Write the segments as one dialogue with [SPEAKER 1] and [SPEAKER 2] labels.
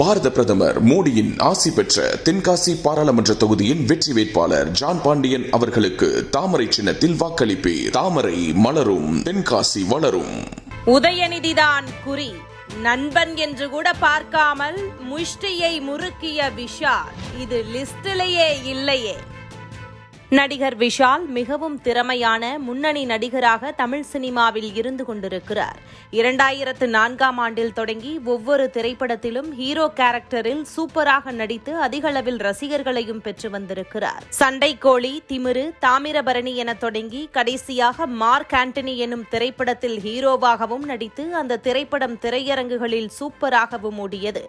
[SPEAKER 1] பாரத பிரதமர் மோடியின் ஆசி பெற்ற தென்காசி பாராளுமன்ற தொகுதியின் வெற்றி வேட்பாளர் ஜான் பாண்டியன் அவர்களுக்கு தாமரை சின்னத்தில் வாக்களிப்பு தாமரை மலரும் தென்காசி வளரும்.
[SPEAKER 2] உதயநிதிதான் குறி நண்பன் என்று கூட பார்க்காமல் முஷ்டியை முறுக்கிய விஷால். இது லிஸ்டிலேயே இல்லையே. நடிகர் விஷால் மிகவும் திறமையான முன்னணி நடிகராக தமிழ் சினிமாவில் இருந்து கொண்டிருக்கிறார். இரண்டாயிரத்து நான்காம் ஆண்டில் தொடங்கி ஒவ்வொரு திரைப்படத்திலும் ஹீரோ கேரக்டரில் சூப்பராக நடித்து அதிகளவில் ரசிகர்களையும் பெற்று வந்திருக்கிறார். சண்டைக்கோழி திமிரு தாமிரபரணி என தொடங்கி கடைசியாக மார்க் ஆண்டனி எனும் திரைப்படத்தில் ஹீரோவாகவும் நடித்து அந்த திரைப்படம் திரையரங்குகளில் சூப்பராகவும் ஓடியது.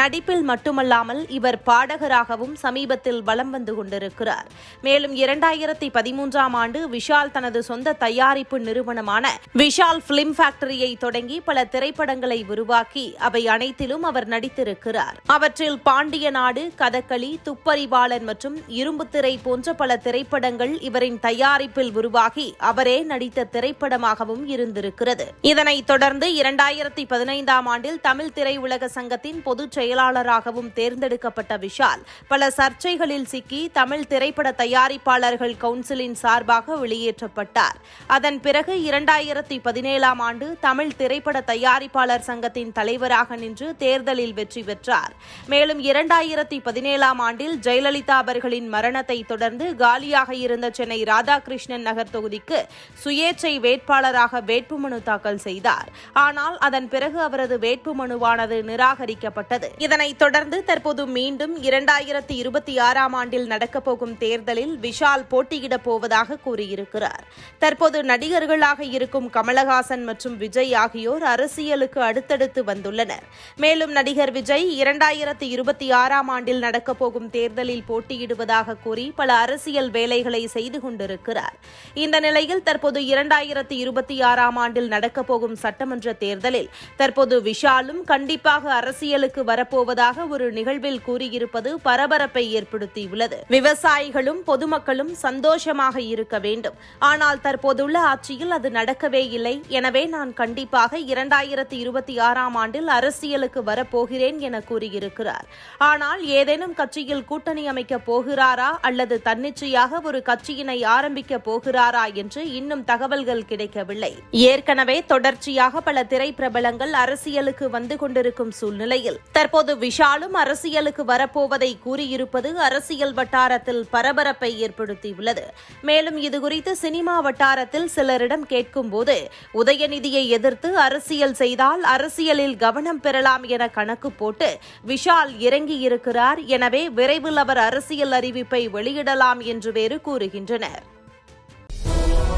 [SPEAKER 2] நடிப்பில் மட்டுமல்லாமல் இவர் பாடகராகவும் சமீபத்தில் வலம் வந்து கொண்டிருக்கிறார். மேலும் இரண்டாயிரத்தி பதிமூன்றாம் ஆண்டு விஷால் தனது சொந்த தயாரிப்பு நிறுவனமான விஷால் பிலிம் ஃபேக்டரியை தொடங்கி பல திரைப்படங்களை உருவாக்கி அவை அனைத்திலும் அவர் நடித்திருக்கிறார். அவற்றில் பாண்டிய நாடு கதகளி துப்பறிவாளன் மற்றும் இரும்புத்திரை போன்ற பல திரைப்படங்கள் இவரின் தயாரிப்பில் உருவாகி அவரே நடித்த திரைப்படமாகவும் இருந்திருக்கிறது. இதனைத் தொடர்ந்து இரண்டாயிரத்தி பதினைந்தாம் ஆண்டில் தமிழ் திரையுலக சங்கத்தின் பொதுச் செயலாளராகவும் தேர்ந்தெடுக்கப்பட்ட விஷால் பல சர்ச்சைகளில் சிக்கி தமிழ் திரைப்பட தயாரிப்பு தயாரிப்பாளர்கள் கவுன்சிலின் சார்பாக வெளியேற்றப்பட்டார். அதன் பிறகு இரண்டாயிரத்தி பதினேழாம் ஆண்டு தமிழ் திரைப்பட தயாரிப்பாளர் சங்கத்தின் தலைவராக நின்று தேர்தலில் வெற்றி பெற்றார். மேலும் இரண்டாயிரத்தி பதினேழாம் ஆண்டில் ஜெயலலிதா அவர்களின் மரணத்தை தொடர்ந்து காலியாக இருந்த சென்னை ராதாகிருஷ்ணன் நகர் தொகுதிக்கு சுயேச்சை வேட்பாளராக வேட்புமனு தாக்கல் செய்தார். ஆனால் அதன் பிறகு அவரது வேட்புமனுவானது நிராகரிக்கப்பட்டது. இதனைத் தொடர்ந்து தற்போது மீண்டும் இரண்டாயிரத்தி இருபத்தி ஆறாம் ஆண்டில் நடக்கப்போகும் தேர்தலில் விஷால் போட்டியிடப் போவதாக கூறியிருக்கிறார். தற்போது நடிகர்களாக இருக்கும் கமலஹாசன் மற்றும் விஜய் ஆகியோர் அரசியலுக்கு அடுத்தடுத்து வந்துள்ளனர். மேலும் நடிகர் விஜய் இரண்டாயிரத்தி இருபத்தி ஆறாம் ஆண்டில் நடக்கப்போகும் தேர்தலில் போட்டியிடுவதாக கூறி பல அரசியல் வேலைகளை செய்து கொண்டிருக்கிறார். இந்த நிலையில் தற்போது இரண்டாயிரத்தி இருபத்தி ஆறாம் ஆண்டில் நடக்கப்போகும் சட்டமன்ற தேர்தலில் தற்போது விஷாலும் கண்டிப்பாக அரசியலுக்கு வரப்போவதாக ஒரு நிகழ்வில் கூறியிருப்பது பரபரப்பை ஏற்படுத்தியுள்ளது. விவசாயிகளும் பொதுமக்கள் மக்களும் சந்தோஷமாக இருக்க வேண்டும். ஆனால் தற்போதுள்ள ஆட்சியில் அது நடக்கவே இல்லை. எனவே நான் கண்டிப்பாக இரண்டாயிரத்தி இருபத்தி ஆறாம் ஆண்டில் அரசியலுக்கு வரப்போகிறேன் என கூறியிருக்கிறார். ஆனால் ஏதேனும் கட்சியில் கூட்டணி அமைக்கப் போகிறாரா? அல்லது தன்னிச்சையாக ஒரு கட்சியினை ஆரம்பிக்க போகிறாரா? என்று இன்னும் தகவல்கள் கிடைக்கவில்லை. ஏற்கனவே தொடர்ச்சியாக பல திரைப்பிரபலங்கள் அரசியலுக்கு வந்து கொண்டிருக்கும் சூழ்நிலையில் தற்போது விஷாலும் அரசியலுக்கு வரப்போவதை கூறியிருப்பது அரசியல் வட்டாரத்தில் பரபரப்பை ஏற்படுத்தியுள்ளது. மேலும் இதுகுறித்து சினிமா வட்டாரத்தில் சிலரிடம் கேட்கும்போது உதயநிதியை எதிர்த்து அரசியல் செய்தால் அரசியலில் கவனம் பெறலாம் என கணக்கு போட்டு விஷால் இறங்கியிருக்கிறார் எனவே விரைவில் அவர் அரசியல் அறிவிப்பை வெளியிடலாம் என்று வேறு கூறுகின்றனர்.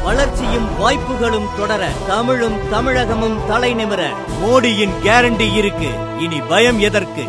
[SPEAKER 3] வளர்ச்சியும் வாய்ப்புகளும் தொடர தமிழும் தமிழகமும் தலைநிமிர மோடியின் கேரண்டி இருக்கு. இனி பயம் எதற்கு?